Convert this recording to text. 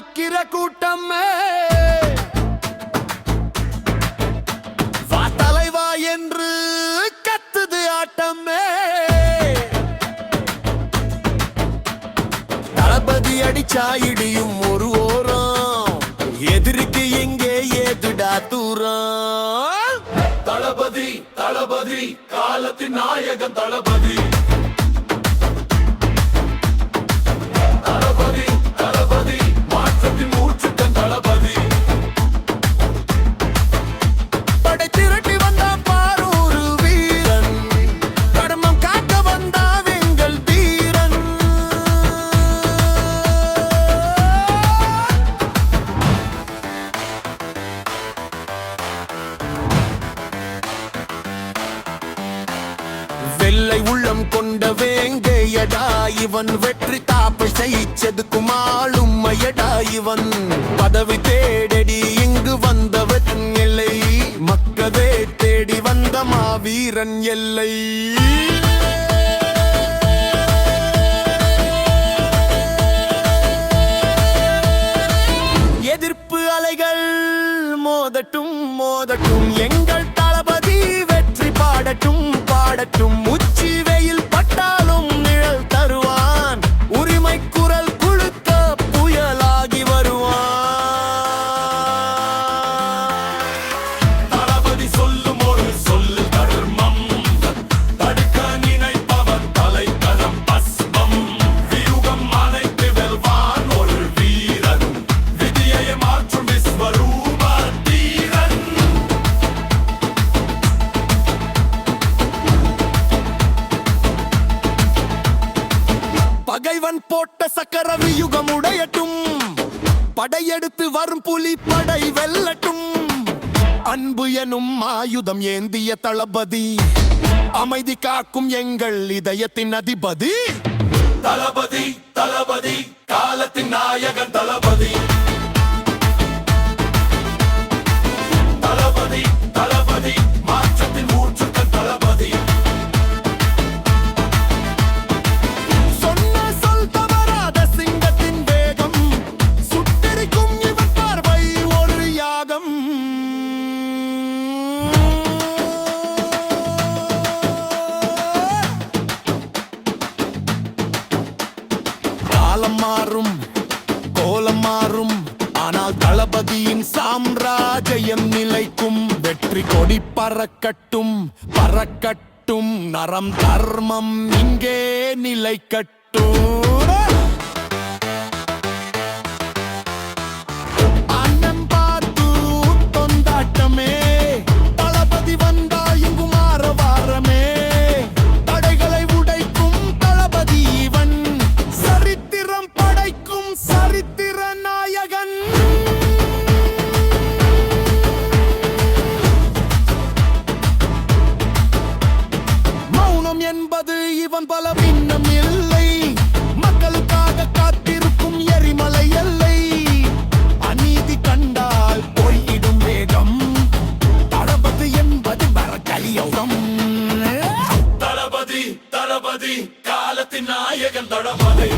நிக்கிற கூட்டமே. வா தலைவா என்று கத்துது ஆட்டமே. தளபதி அடிச்சா இடியும் ஒரு ஓரம். எதிர்க்கு எங்கே ஏதுடா தூரம்? தளபதி தளபதி காலத்தின் நாயகன் தளபதி. வெள்ளை உள்ளம் கொண்ட வேங்கையடா இவன் வெற்றி தாப்பை செய்ச்சதுக்கும் ஆளுமையடா இவன். பதவி தேடடி இங்கு வந்தவன் எல்லை. மக்கவே தேடி வந்த மாவீரன் எல்லை. எதிர்ப்பு அலைகள் மோதட்டும் மோதட்டும். எங்கள் வெற்றி பாடட்டும் பாடட்டும். உச்சி வெயில் பகைவன் போட்ட சக்கரவி யுகம் உடையட்டும் படையெடுத்து வரும் புலி படை வெல்லட்டும். அன்பு எனும் ஆயுதம் ஏந்திய தளபதி அமைதி காக்கும் எங்கள் இதயத்தின் அதிபதி. தளபதி தளபதி காலத்தின் நாயகன் தளபதி. ஆனால் தளபதியின் சாம்ராஜ்யம் நிலைக்கும். வெற்றி கொடி பறக்கட்டும் பறக்கட்டும். நரம் தர்மம் இங்கே நிலைக்கட்டும். தளபதி காலத்தின் நாயகன் தளபதி.